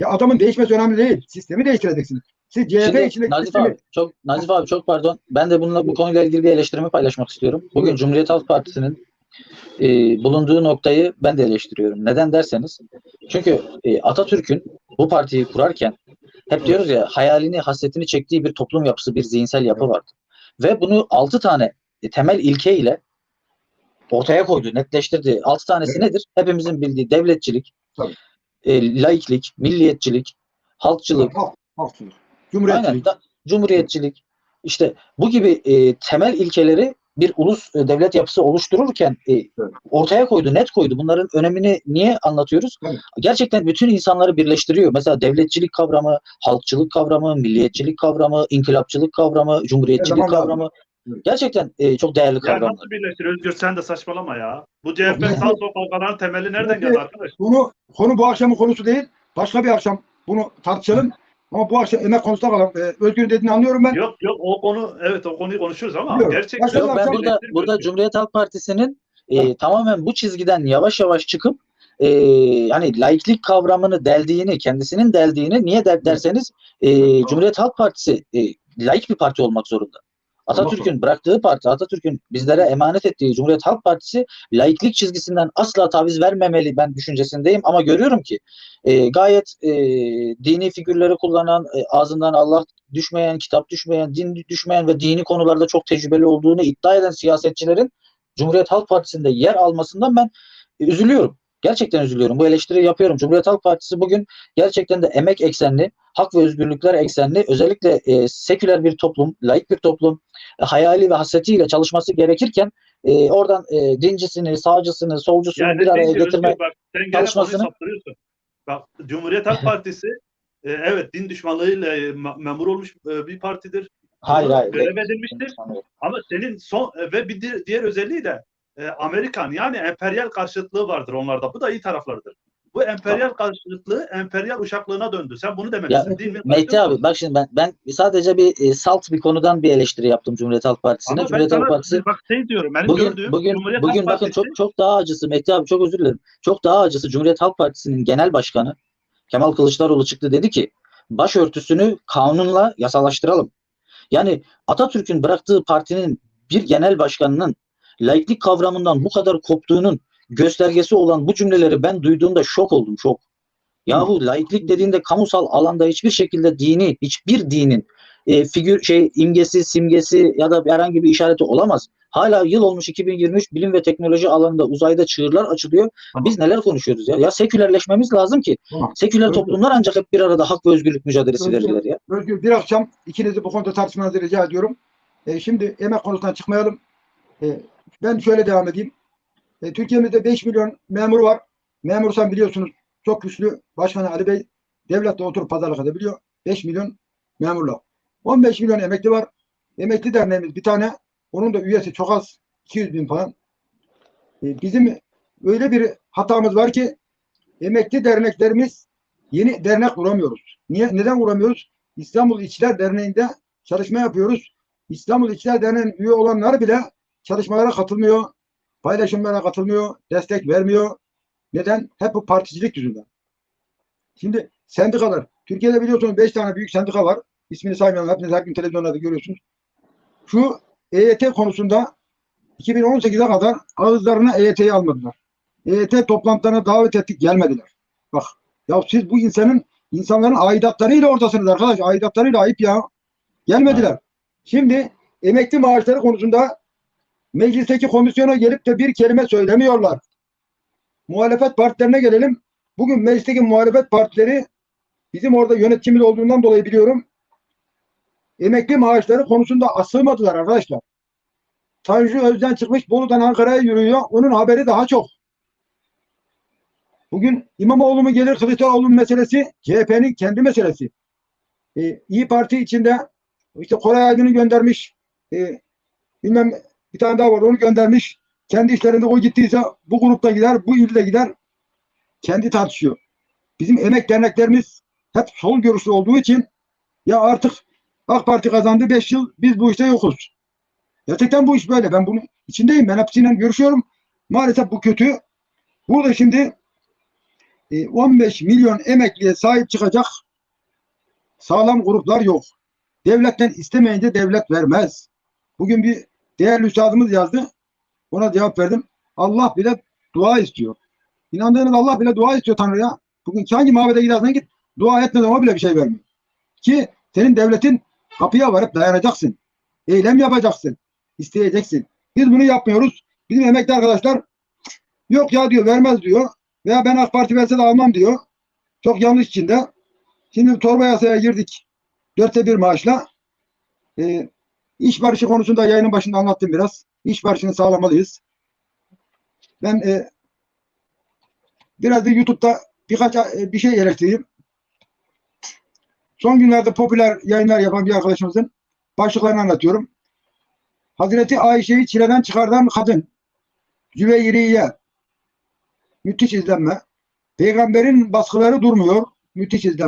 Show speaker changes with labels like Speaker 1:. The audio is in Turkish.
Speaker 1: Ya adamın değişmesi önemli değil. Sistemi değiştireceksiniz. Siz CHP
Speaker 2: Şimdi
Speaker 1: içindeki
Speaker 2: Nazif
Speaker 1: sistemi
Speaker 2: abi çok Nazif abi çok pardon. Ben de bununla bu konuyla ilgili bir eleştirimi paylaşmak istiyorum. Bugün. Cumhuriyet Halk Partisi'nin e, bulunduğu noktayı ben de eleştiriyorum. Neden derseniz çünkü e, Atatürk'ün bu partiyi kurarken hep diyoruz ya hayalini, hasretini çektiği bir toplum yapısı, bir zihinsel yapı vardı. Ve bunu altı tane e, temel ilke ile ortaya koydu, netleştirdi. Altı tanesi
Speaker 1: Evet.
Speaker 2: nedir? Hepimizin bildiği devletçilik,
Speaker 1: Tabii.
Speaker 2: E, laiklik, milliyetçilik, halkçılık,
Speaker 1: halk, halkçılık,
Speaker 2: Aynen.
Speaker 1: cumhuriyetçilik.
Speaker 2: Da, cumhuriyetçilik. İşte bu gibi e, temel ilkeleri bir ulus e, devlet yapısı oluştururken e, ortaya koydu, net koydu. Bunların önemini niye anlatıyoruz?
Speaker 1: Evet.
Speaker 2: Gerçekten bütün insanları birleştiriyor. Mesela devletçilik kavramı, halkçılık kavramı, milliyetçilik kavramı, inkılapçılık kavramı, cumhuriyetçilik
Speaker 1: lazım.
Speaker 2: kavramı. Gerçekten e, çok değerli
Speaker 3: Ya
Speaker 2: kavramlar.
Speaker 3: nasıl birleştiriyor Özgür sen de saçmalama ya. Bu
Speaker 1: Yok,
Speaker 3: CHP
Speaker 1: yok.
Speaker 3: sağ sol kavgaların temeli nereden
Speaker 1: Yok,
Speaker 3: geldi
Speaker 1: yok.
Speaker 3: arkadaş?
Speaker 1: Bunu konu bu akşamın konusu değil. Başka bir akşam bunu tartışalım. Ama bu akşam emek konusunda kalalım. Ee, Özgür'ün dediğini anlıyorum ben.
Speaker 3: Yok yok o konu evet o konuyu konuşuruz ama
Speaker 1: Biliyorum.
Speaker 3: gerçekten
Speaker 2: Yok ben burada burada Cumhuriyet Halk Partisi'nin e, tamamen bu çizgiden yavaş yavaş çıkıp e, hani laiklik kavramını deldiğini, kendisinin deldiğini niye der, derseniz e, Cumhuriyet Halk Partisi e, laik bir parti olmak zorunda. Atatürk'ün bıraktığı parti, Atatürk'ün bizlere emanet ettiği Cumhuriyet Halk Partisi laiklik çizgisinden asla taviz vermemeli ben düşüncesindeyim ama görüyorum ki e, gayet e, dini figürleri kullanan, e, ağzından Allah düşmeyen, kitap düşmeyen, din düşmeyen ve dini konularda çok tecrübeli olduğunu iddia eden siyasetçilerin Cumhuriyet Halk Partisi'nde yer almasından ben e, üzülüyorum. Gerçekten üzülüyorum. Bu eleştiriyi yapıyorum. Cumhuriyet Halk Partisi bugün gerçekten de emek eksenli, hak ve özgürlükler eksenli, özellikle e, seküler bir toplum, laik bir toplum, e, hayali ve hasretiyle çalışması gerekirken e, oradan e, dincisini, sağcısını, solcusunu
Speaker 3: yani
Speaker 2: bir araya getirme
Speaker 3: bak sen
Speaker 2: çalışmasını-.
Speaker 3: Bak Cumhuriyet Halk Partisi e, evet din düşmanlığıyla e, memur olmuş e, bir partidir.
Speaker 2: hayır hayır.
Speaker 3: görev edilmiştir. Ama senin son e, ve bir di- diğer özelliği de e, Amerikan yani emperyal karşıtlığı vardır onlarda. Bu da iyi taraflarıdır. Bu emperyal karşıtlığı emperyal uşaklığına döndü. Sen bunu
Speaker 2: Ya
Speaker 3: demelisin değil mi?
Speaker 2: Mehdi abi bak şimdi ben ben sadece bir e, salt bir konudan bir eleştiri yaptım Cumhuriyet Halk Partisi'ne. Cumhuriyet Halk Partisi
Speaker 3: bak şey diyorum. Benim
Speaker 2: bugün
Speaker 3: gördüğüm
Speaker 2: bugün
Speaker 3: Cumhuriyet
Speaker 2: bugün
Speaker 3: Halk
Speaker 2: bakın
Speaker 3: Partisi
Speaker 2: çok çok daha acısı Mehdi abi çok özür dilerim. Çok daha acısı Cumhuriyet Halk Partisi'nin genel başkanı Kemal Kılıçdaroğlu çıktı dedi ki başörtüsünü kanunla yasalaştıralım. Yani Atatürk'ün bıraktığı partinin bir genel başkanının laiklik kavramından bu kadar koptuğunun göstergesi olan bu cümleleri ben duyduğumda şok oldum şok. Yahu laiklik dediğinde kamusal alanda hiçbir şekilde dini, hiçbir dinin e, figür şey imgesi, simgesi ya da herhangi bir işareti olamaz. Hala yıl olmuş 2023 bilim ve teknoloji alanında uzayda çığırlar açılıyor. Biz neler konuşuyoruz ya? Ya sekülerleşmemiz lazım ki.
Speaker 1: Tamam.
Speaker 2: Seküler
Speaker 1: Özgür.
Speaker 2: toplumlar ancak hep bir arada hak ve özgürlük mücadelesi
Speaker 1: Özgür.
Speaker 2: verirler ya.
Speaker 1: Özgür bir akşam ikinizi bu konuda tartışmanızı rica ediyorum. E, şimdi emek konusundan çıkmayalım. E, ben şöyle devam edeyim. E, Türkiye'mizde 5 milyon memur var. Memursan biliyorsunuz çok güçlü. Başkan Ali Bey devletle oturup pazarlık edebiliyor. 5 milyon memurla. 15 milyon emekli var. Emekli derneğimiz bir tane. Onun da üyesi çok az. 200 bin falan. E, bizim öyle bir hatamız var ki emekli derneklerimiz yeni dernek kuramıyoruz. Niye? Neden kuramıyoruz? İstanbul İşçiler Derneği'nde çalışma yapıyoruz. İstanbul İşçiler Derneği'nin üye olanlar bile çalışmalara katılmıyor, paylaşımlara katılmıyor, destek vermiyor. Neden? Hep bu particilik yüzünden. Şimdi sendikalar, Türkiye'de biliyorsunuz 5 tane büyük sendika var. İsmini saymayalım, hepiniz her gün televizyonlarda görüyorsunuz. Şu EYT konusunda 2018'e kadar ağızlarına EYT'yi almadılar. EYT toplantılarına davet ettik, gelmediler. Bak, ya siz bu insanın insanların aidatlarıyla ortasınız arkadaş. Aidatlarıyla ayıp ya. Gelmediler. Şimdi emekli maaşları konusunda meclisteki komisyona gelip de bir kelime söylemiyorlar. Muhalefet partilerine gelelim. Bugün meclisteki muhalefet partileri bizim orada yönetimimiz olduğundan dolayı biliyorum. Emekli maaşları konusunda asılmadılar arkadaşlar. Tanju Özden çıkmış Bolu'dan Ankara'ya yürüyor. Onun haberi daha çok. Bugün İmamoğlu mu gelir Kılıçdaroğlu meselesi CHP'nin kendi meselesi. Ee, İyi Parti içinde işte Koray Aydın'ı göndermiş. Ee, bilmem bir tane daha var onu göndermiş. Kendi işlerinde o gittiyse bu grupta gider, bu ilde gider. Kendi tartışıyor. Bizim emek derneklerimiz hep sol görüşlü olduğu için ya artık AK Parti kazandı 5 yıl biz bu işte yokuz. Gerçekten bu iş böyle. Ben bunun içindeyim. Ben hepsiyle görüşüyorum. Maalesef bu kötü. Burada şimdi e, 15 milyon emekliye sahip çıkacak sağlam gruplar yok. Devletten istemeyince devlet vermez. Bugün bir değerli üstadımız yazdı. Ona cevap verdim. Allah bile dua istiyor. İnandığınız Allah bile dua istiyor Tanrı'ya. Bugün hangi mabede gidersen git dua etmeden o bile bir şey vermiyor. Ki senin devletin kapıya varıp dayanacaksın. Eylem yapacaksın. isteyeceksin. Biz bunu yapmıyoruz. Bizim emekli arkadaşlar yok ya diyor vermez diyor. Veya ben AK Parti verse de almam diyor. Çok yanlış içinde. Şimdi torba yasaya girdik. Dörtte bir maaşla. Ee, iş barışı konusunda yayının başında anlattım biraz. İş barışını sağlamalıyız. Ben e, biraz da YouTube'da birkaç e, bir şey eleştireyim. Son günlerde popüler yayınlar yapan bir arkadaşımızın başlıklarını anlatıyorum. Hazreti Ayşe'yi çileden çıkardan kadın. Züveyriye. Müthiş izlenme. Peygamberin baskıları durmuyor. Müthiş izlenme.